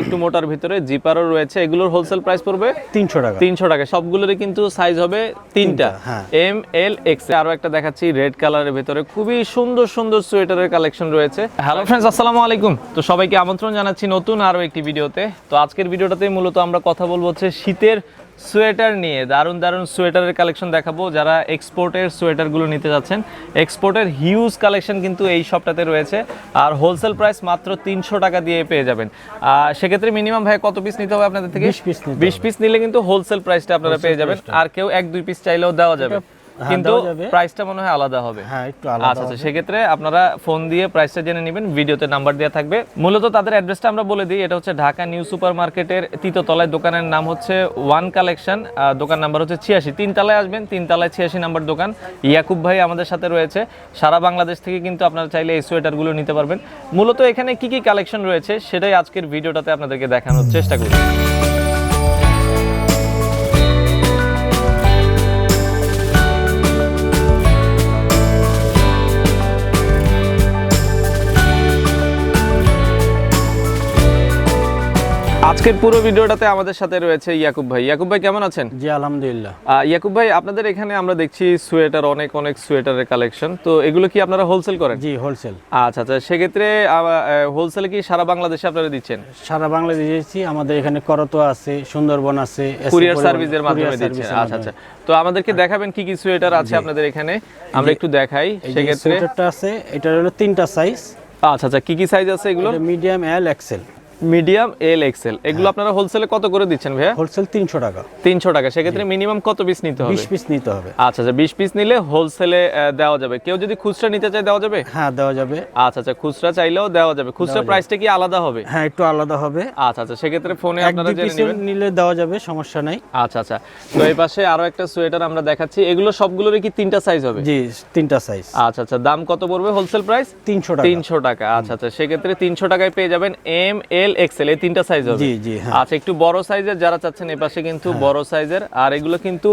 একটু মোটার ভিতরে জিপারও রয়েছে। এগুলোর হোলসেল প্রাইস পড়বে তিনশো টাকা। তিনশো টাকা। সবগুলোরই কিন্তু সাইজ হবে তিনটা। এম এল এক্স আরও একটা দেখাচ্ছি রেড কালারের ভিতরে। খুবই সুন্দর সুন্দর সোয়েটারের কালেকশন রয়েছে। হ্যালো ফ্রেন্ডস আসসালামু আলাইকুম। তো সবাইকে আমন্ত্রণ জানাচ্ছি নতুন আরও একটি ভিডিওতে। তো আজকের ভিডিওটাতে মূলত আমরা কথা বলব হচ্ছে শীতের সোয়েটার নিয়ে দারুণ দারুণ সোয়েটারের কালেকশন দেখাবো। যারা এক্সপোর্টের সোয়েটারগুলো নিতে যাচ্ছেন এক্সপোর্টের হিউজ কালেকশন কিন্তু এই শপটাতে রয়েছে। আর হোলসেল প্রাইস মাত্র তিনশো টাকা দিয়ে পেয়ে যাবেন। আর সেক্ষেত্রে মিনিমাম ভাই কত পিস নিতে হবে আপনাদের থেকে? 20 piece নিতে বিশ পিস নিলে কিন্তু হোলসেল প্রাইসটা আপনারা পেয়ে যাবেন। আর কেউ এক দুই পিস চাইলেও দেওয়া যাবে। কিন্তু প্রাইসটা মনে হয় আলাদা হবে। হ্যাঁ একটু আচ্ছা আলাদা আচ্ছা সেক্ষেত্রে আপনারা ফোন দিয়ে প্রাইসটা জেনে নেবেন ভিডিওতে নাম্বার দেওয়া থাকবে। মূলত তাদের অ্যাড্রেসটা আমরা বলে দিই এটা হচ্ছে ঢাকা নিউ সুপার মার্কেটের তৃতীয়তলায় দোকানের নাম হচ্ছে ওয়ান কালেকশন দোকান নাম্বার হচ্ছে ছিয়াশি। তিনতলায় আসবেন তিনতলায় ছিয়াশি নাম্বার দোকান। ইয়াকুব ভাই আমাদের সাথে রয়েছে। সারা বাংলাদেশ থেকে কিন্তু আপনারা চাইলে এই সোয়েটারগুলো নিতে পারবেন। মূলত এখানে কি কি কালেকশন রয়েছে সেটাই আজকের ভিডিওটাতে আপনাদেরকে দেখানোর চেষ্টা করি আজকের পুরো ভিডিওটাতে আমাদের সাথে রয়েছে ইয়াকুব ভাই। ইয়াকুব ভাই কেমন আছেন? জি আলহামদুলিল্লাহ। ইয়াকুব ভাই আপনাদের এখানে আমরা দেখছি সোয়েটার অনেক অনেক সোয়েটারের কালেকশন। তো এগুলো কি আপনারা হোলসেল করেন? জি হোলসেল আচ্ছা আচ্ছা সেক্ষেত্রে হোলসেল কি সারা বাংলাদেশে আপনারা দিচ্ছেন? সারা বাংলাদেশে দিয়েছি আমাদের এখানে করতোয়া আছে সুন্দরবন আছে কুরিয়ার সার্ভিসের মাধ্যমে দিচ্ছেন। আচ্ছা আচ্ছা। তো আমাদেরকে দেখাবেন কি কি সোয়েটার আছে আপনাদের এখানে? আমরা একটু দেখাই সেক্ষেত্রে। সোয়েটারটা আছে এটা হলো তিনটা সাইজ আচ্ছা আচ্ছা কি কি সাইজ আছে এগুলো? Medium L XL medium L XL হ্যাঁ। এগুলো আপনারা হোলসেলে কত করে দিচ্ছেন ভাইয়া? হোলসেল তিনশো টাকা। তিনশো টাকা সেক্ষেত্রে মিনিমাম কত পিস নিতে হবে? বিশ পিস নিতে হবে। আচ্ছা আচ্ছা বিশ পিস নিলে হোলসেলে দেওয়া যাবে। কেউ যদি খুচরা নিতে চায় দেওয়া যাবে? হ্যাঁ দেওয়া যাবে। আচ্ছা আচ্ছা খুচরা চাইলেও দেওয়া যাবে। খুচরা প্রাইসটা কি আলাদা হবে? হ্যাঁ একটু আলাদা হবে। আচ্ছা আচ্ছা সেক্ষেত্রে ফোনে আপনারা জেনে নেবেন। নিলে দেওয়া যাবে সমস্যা নাই। আচ্ছা আচ্ছা তো এই পাশে আরও একটা সোয়েটার আমরা দেখাচ্ছি। এগুলো সবগুলোরই কি তিনটা সাইজ হবে? জি তিনটা সাইজ আচ্ছা আচ্ছা দাম কত পড়বে হোলসেল প্রাইস তিনশো টাকা। তিনশো টাকা আচ্ছা আচ্ছা সেক্ষেত্রে তিনশো টাকায় পেয়ে যাবেন এম এল এক্সেল এই তিনটা সাইজ হবে। জি জি হ্যাঁ। আচ্ছা একটু বড় সাইজের যারা চাচ্ছেন এই পাশে কিন্তু বড় সাইজের আর এগুলো কিন্তু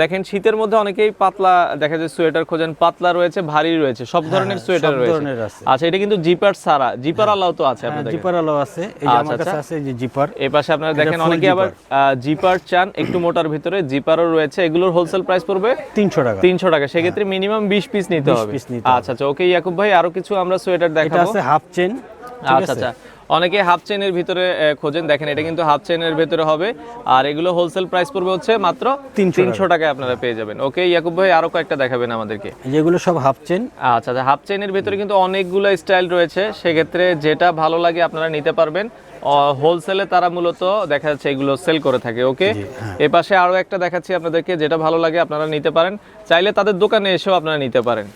দেখেন শীতের মধ্যে অনেকেই পাতলা দেখা যায় সোয়েটার খোঁজেন পাতলা রয়েছে ভারী রয়েছে সব ধরনের সোয়েটার হ্যাঁ, রয়েছে। আচ্ছা এটা কিন্তু জিপার সারা জিপার আলাও তো আছে আপনাদের জিপার আলো আছে। এই যে আচ্ছা, আমার কাছে আচ্ছা। আছে যে জিপার এই পাশে আপনারা দেখেন অনেকে আবার জিপার চান একটু মোটার ভিতরে। জিপারও রয়েছে। এগুলোর হোলসেল প্রাইস পড়বে তিনশো টাকা। তিনশো টাকা। সেক্ষেত্রে মিনিমাম বিশ পিস নিতে 20 হবে। আচ্ছা আচ্ছা ওকে ইয়াকুব ভাই আরও কিছু আমরা সোয়েটার এটা দেখাবো? আছে হাফ চেন আচ্ছা আচ্ছা। অনেকে হাফ চেনের ভিতরে খোঁজেন। দেখেন এটা কিন্তু হাফ চেনের ভিতরে হবে। আর এগুলো হোলসেল প্রাইস পড়বে হচ্ছে মাত্র 300 তিনশো টাকায় আপনারা পেয়ে যাবেন। ওকে ইয়াকুব ভাই আরও কয়েকটা দেখাবেন আমাদেরকে। যেগুলো সব হাফ চেন আচ্ছা আচ্ছা হাফ চেনের ভিতরে কিন্তু অনেকগুলো স্টাইল রয়েছে। সেক্ষেত্রে যেটা ভালো লাগে আপনারা নিতে পারবেন। হোলসেলে তারা মূলত দেখা যাচ্ছে এগুলো সেল করে থাকে ওকে? হ্যাঁ। এ পাশে আরও একটা দেখাচ্ছি আপনাদেরকে যেটা ভালো লাগে আপনারা নিতে পারেন। চাইলে তাদের দোকানে এসেও আপনারা নিতে পারেন।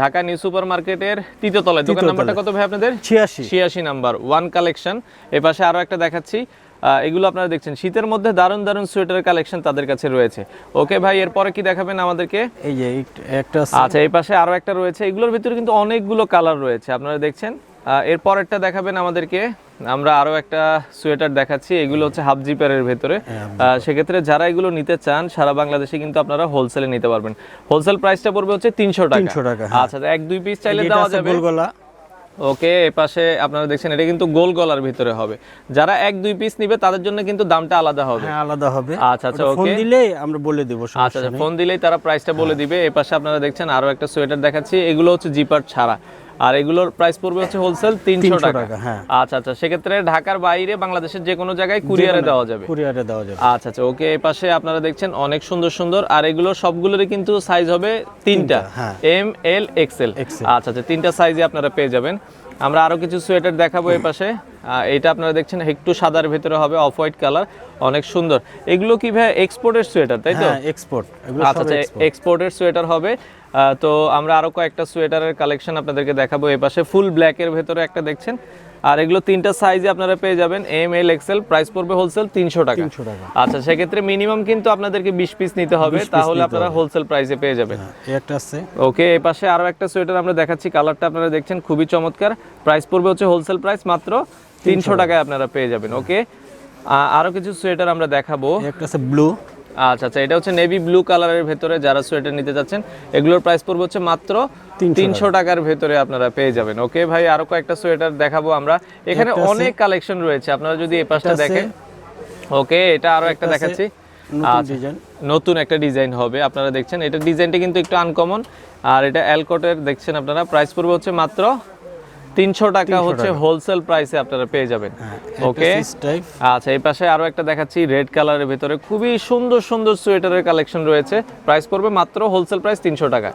ঢাকা নিউ সুপার মার্কেটের তৃতীয় তলায়। দোকান নাম্বারটা কত ভাই আপনাদের? ছিয়াশি। ছিয়াশি নাম্বার। ওয়ান কালেকশন এ পাশে আরও একটা দেখাচ্ছি। এগুলো আপনারা দেখছেন। শীতের মধ্যে দারুণ দারুণ সোয়েটার কালেকশন তাদের কাছে রয়েছে। ওকে ভাই এরপরে কি দেখাবেন আমাদেরকে? এই যে একটা আচ্ছা এই পাশে আরও একটা রয়েছে। এগুলোর ভিতরে কিন্তু অনেকগুলো কালার রয়েছে। আপনারা দেখছেন? এর পরেরটা দেখাবেন আমাদেরকে। আমরা আরও একটা সোয়েটার দেখাচ্ছি এগুলো হচ্ছে হাফ জিপারের ভেতরে। সেক্ষেত্রে যারা এগুলো নিতে চান সারা বাংলাদেশে কিন্তু আপনারা হোলসেলে নিতে পারবেন। হোলসেল প্রাইসটা পড়বে হচ্ছে তিনশো টাকা। টাকা, হ্যাঁ। আচ্ছা এক দুই পিস চাইলে দেওয়া যাবে। ওকে এই পাশে আপনারা দেখছেন এটা কিন্তু গোল গলার ভিতরে হবে। যারা এক দুই পিস নিবে তাদের জন্য কিন্তু দামটা আলাদা হবে। হ্যাঁ আলাদা হবে। আচ্ছা আচ্ছা ওটা ফোন ওকে। দিলে আমরা বলে দেবো আচ্ছা আচ্ছা ফোন দিলেই তারা প্রাইসটা বলে দিবে। এই পাশে আপনারা দেখছেন আরও একটা সোয়েটার দেখাচ্ছি এগুলো হচ্ছে জিপার ছাড়া। আর এগুলোর প্রাইস পড়বে হচ্ছে হোলসেল তিনশো টাকা। হ্যাঁ। আচ্ছা আচ্ছা সেক্ষেত্রে ঢাকার বাইরে বাংলাদেশের যে কোনো জায়গায় কুরিয়ারে দেওয়া যাবে। কুরিয়ারে দেওয়া যাবে। আচ্ছা আচ্ছা ওকে এই পাশে আপনারা দেখছেন অনেক সুন্দর সুন্দর আর এগুলো সবগুলোরই কিন্তু সাইজ হবে তিনটা। হ্যাঁ। এম এল এক্সেল আচ্ছা আচ্ছা তিনটা সাইজে আপনারা পেয়ে যাবেন। আমরা আরও কিছু সোয়েটার দেখাবো এই পাশে। এটা আপনারা দেখছেন একটু সাদার ভেতরে হবে অফ হোয়াইট কালার অনেক সুন্দর। এগুলো কি ভাই এক্সপোর্টের সোয়েটার তাই তো? হ্যাঁ এক্সপোর্ট আচ্ছা আচ্ছা এক্সপোর্টের সোয়েটার হবে। আহ, তো আমরা আরও কয়েকটা সোয়েটারের কালেকশন আপনাদেরকে দেখাবো এই পাশে। ফুল ব্ল্যাকের ভেতরে একটা দেখছেন। আর এগুলো তিনটা সাইজে আপনারা পেয়ে যাবেন এম এল এক্সেল প্রাইস পড়বে হোলসেল তিনশো টাকা। 300 টাকা। আচ্ছা সেক্ষেত্রে মিনিমাম কিন্তু আপনাদেরকে বিশ পিস নিতে হবে তাহলে আপনারা হোলসেল প্রাইসে পেয়ে যাবেন। হ্যাঁ, একটা আছে। ওকে এই পাশে আরও একটা সোয়েটার আমরা দেখাচ্ছি কালারটা আপনারা দেখছেন খুবই চমৎকার। প্রাইস পড়বে হচ্ছে হোলসেল প্রাইস মাত্র তিনশো টাকায় আপনারা পেয়ে যাবেন ওকে। আরও কিছু সোয়েটার আমরা দেখাবো। একটা আছে ব্লু আচ্ছা আচ্ছা এটা হচ্ছে নেভি ব্লু কালারের ভেতরে যারা সোয়েটার নিতে যাচ্ছেন এগুলোর প্রাইস পড়বে হচ্ছে মাত্র তিনশো টাকার ভেতরে আপনারা পেয়ে যাবেন। ওকে ভাই আরও কয়েকটা সোয়েটার দেখাবো আমরা। এখানে অনেক কালেকশন রয়েছে আপনারা যদি এই পাশটা দেখেন। ওকে এটা আরও একটা দেখাচ্ছি। নতুন আচ্ছা। নতুন একটা ডিজাইন হবে আপনারা দেখছেন। এটা ডিজাইনটা কিন্তু একটু আনকমন আর এটা অ্যালকটের দেখছেন আপনারা প্রাইস পড়বে হচ্ছে মাত্র তিনশো টাকা হচ্ছে হোলসেল প্রাইসে আপনারা পেয়ে যাবেন। ওকে আচ্ছা এই পাশে আরও একটা দেখাচ্ছি রেড কালারের ভেতরে। খুবই সুন্দর সুন্দর সোয়েটারের কালেকশন রয়েছে। প্রাইস পড়বে মাত্র হোলসেল প্রাইস তিনশো টাকা।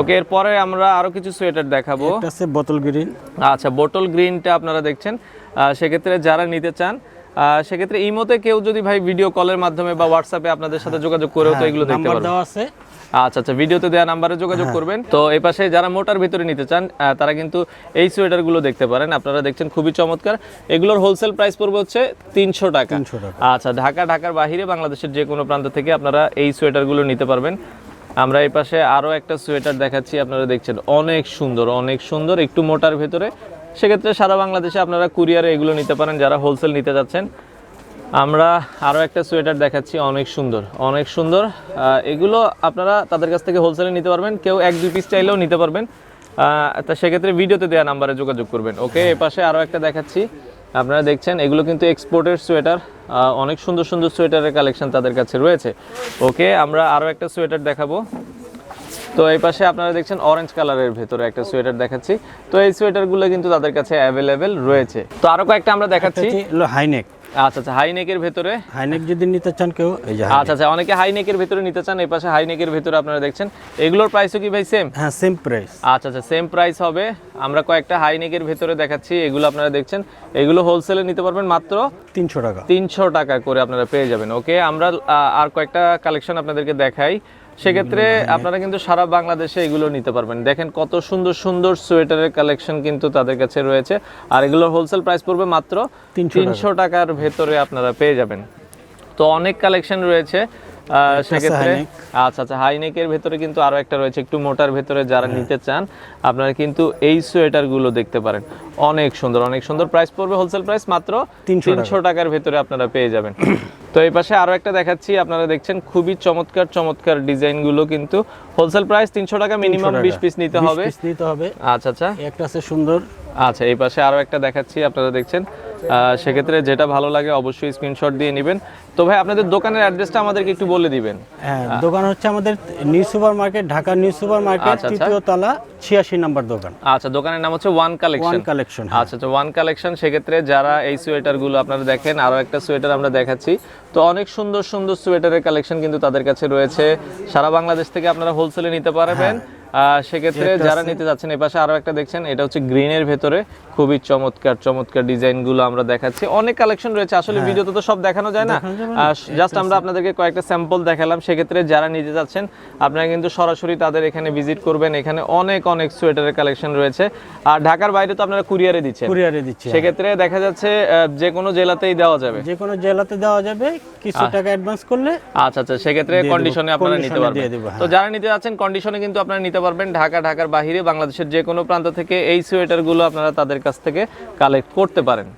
ওকে এরপরে আমরা আরও কিছু সোয়েটার দেখাবো। একটা আছে বোতল গ্রিন আচ্ছা বোটল গ্রিনটা আপনারা দেখছেন। সেক্ষেত্রে যারা নিতে চান সেক্ষেত্রে ইমোতে কেউ যদি ভাই ভিডিও কলের মাধ্যমে বা হোয়াটসঅ্যাপে আপনাদের সাথে যোগাযোগ করেও তো এগুলো দেখতে নাম্বার দেওয়া আছে। আচ্ছা আচ্ছা ভিডিওতে দেওয়া নাম্বারে যোগাযোগ করবেন। তো এই পাশে যারা মোটার ভিতরে নিতে চান তারা কিন্তু এই সোয়েটারগুলো দেখতে পারেন। আপনারা দেখছেন খুবই চমৎকার। এগুলোর হোলসেল প্রাইস পড়বে হচ্ছে তিনশো টাকা। 300 টাকা। আচ্ছা ঢাকা ঢাকার বাহিরে বাংলাদেশের যে কোনো প্রান্ত থেকে আপনারা এই সোয়েটারগুলো নিতে পারবেন। আমরা এই পাশে আরও একটা সোয়েটার দেখাচ্ছি আপনারা দেখছেন অনেক সুন্দর অনেক সুন্দর একটু মোটার ভেতরে। সেক্ষেত্রে সারা বাংলাদেশে আপনারা কুরিয়ারে এগুলো নিতে পারেন যারা হোলসেল নিতে যাচ্ছেন। আমরা আরও একটা সোয়েটার দেখাচ্ছি অনেক সুন্দর অনেক সুন্দর। এগুলো আপনারা তাদের কাছ থেকে হোলসেলে নিতে পারবেন কেউ এক দুই পিস চাইলেও নিতে পারবেন। তা সেক্ষেত্রে ভিডিওতে দেওয়া নাম্বারে যোগাযোগ করবেন ওকে এ পাশে আরও একটা দেখাচ্ছি আপনারা দেখছেন এগুলো কিন্তু এক্সপোর্টের সোয়েটার অনেক সুন্দর সুন্দর সোয়েটারের কালেকশন তাদের কাছে রয়েছে ওকে আমরা আরও একটা সোয়েটার দেখাবো। তো এই পাশে আপনারা দেখছেন অরেঞ্জ কালারের ভেতরে একটা সোয়েটার দেখাচ্ছি তো এই সোয়েটারগুলো কিন্তু তাদের কাছে অ্যাভেলেবেল রয়েছে। তো আরও কয়েকটা আমরা দেখাচ্ছি। হাইনেক আচ্ছা আচ্ছা হাই নেকের ভেতরে? হাইনেক যদি নিতে চান কেউ এই যে আচ্ছা আচ্ছা অনেকে হাই নেকের ভেতরে নিতে চান এই পাশে হাই নেকের ভেতরে আপনারা দেখছেন। এগুলোর প্রাইসও কি ভাই সেম হ্যাঁ সেম প্রাইস আচ্ছা আচ্ছা সেম প্রাইস হবে। আমরা কয়েকটা হাই নেকের ভেতরে দেখাচ্ছি এগুলো আপনারা দেখছেন। এগুলো হোলসেলে নিতে পারবেন মাত্র তিনশো টাকা। তিনশো টাকা করে আপনারা পেয়ে যাবেন ওকে আমরা আর কয়েকটা কালেকশন আপনাদেরকে দেখাই। সেক্ষেত্রে আপনারা কিন্তু সারা বাংলাদেশে এগুলো নিতে পারবেন। দেখেন কত সুন্দর সুন্দর সোয়েটারের কালেকশন কিন্তু তাদের কাছে রয়েছে। আর এগুলোর হোলসেল প্রাইস পড়বে মাত্র তিনশো টাকার ভেতরে আপনারা পেয়ে যাবেন। তো অনেক কালেকশন রয়েছে। সেক্ষেত্রে আচ্ছা আচ্ছা হাইনেকের ভেতরে কিন্তু আরও একটা রয়েছে। একটু মোটার ভেতরে যারা নিতে চান আপনারা কিন্তু এই সোয়েটারগুলো দেখতে পারেন। অনেক সুন্দর অনেক সুন্দর প্রাইস পড়বে হোলসেল প্রাইস মাত্র তিনশো টাকার ভেতরে আপনারা পেয়ে যাবেন। তো এই পাশে আরও একটা দেখাচ্ছি আপনারা দেখছেন খুবই চমৎকার চমৎকার ডিজাইনগুলো কিন্তু। হোলসেল প্রাইস তিনশো টাকা মিনিমাম 300 বিশ পিস নিতে হবে। নিতে হবে। আচ্ছা আচ্ছা। একটা আছে সুন্দর আচ্ছা এই পাশে আরও একটা দেখাচ্ছি আপনারা দেখছেন। সেক্ষেত্রে যেটা ভালো লাগে অবশ্যই স্ক্রিনশট দিয়ে নেবেন। তো ভাই আপনাদের দোকানের অ্যাড্রেসটা আমাদেরকে একটু বলে দিবেন। হ্যাঁ দোকান হচ্ছে আমাদের new super market Dhaka new super market. তৃতীয় তলা ছিয়াশি নাম্বার দোকান। আচ্ছা দোকানের নাম হচ্ছে ওয়ান কালেকশন ওয়ান কালেকশন আচ্ছা আচ্ছা ওয়ান কালেকশন সেক্ষেত্রে যারা এই সোয়েটারগুলো আপনারা দেখেন আরও একটা সোয়েটার আমরা দেখাচ্ছি। তো অনেক সুন্দর সুন্দর সোয়েটারের কালেকশন কিন্তু তাদের কাছে রয়েছে। সারা বাংলাদেশ থেকে আপনারা হোলসেলে নিতে পারবেন। আহ, সেক্ষেত্রে যারা নিতে যাচ্ছেন এই পাশে আরও একটা দেখছেন এটা হচ্ছে গ্রিনের ভেতরে। খুবই চমৎকার চমৎকার ডিজাইনগুলো আমরা দেখাচ্ছি। অনেক কালেকশন রয়েছে আসলে ভিডিওতে তো সব দেখানো যায় না। জাস্ট আমরা আপনাদেরকে কয়েকটা স্যাম্পল দেখালাম। সেক্ষেত্রে যারা নিতে যাচ্ছেন আপনারা কিন্তু সরাসরি তাদের এখানে ভিজিট করবেন। এখানে অনেক অনেক সোয়েটারের কালেকশন রয়েছে। আর ঢাকার বাইরে তো আপনারা কুরিয়ারে দিচ্ছেন। কুরিয়ারে দিচ্ছি সেক্ষেত্রে দেখা যাচ্ছে যে কোনো জেলাতেই দেওয়া যাবে। যে কোনো জেলাতে দেওয়া যাবে কিছু টাকা অ্যাডভান্স করলে আচ্ছা আচ্ছা সেক্ষেত্রে। কন্ডিশনে আপনারা নিতে পারবেন। হ্যাঁ। তো যারা নিতে যাচ্ছেন কন্ডিশনে কিন্তু আপনারা নিতে পারবেন ঢাকা, ঢাকার বাহিরে বাংলাদেশের যে কোনো প্রান্ত থেকে এই সোয়েটারগুলো আপনারা তাদের কাছ থেকে কালেক্ট করতে পারেন।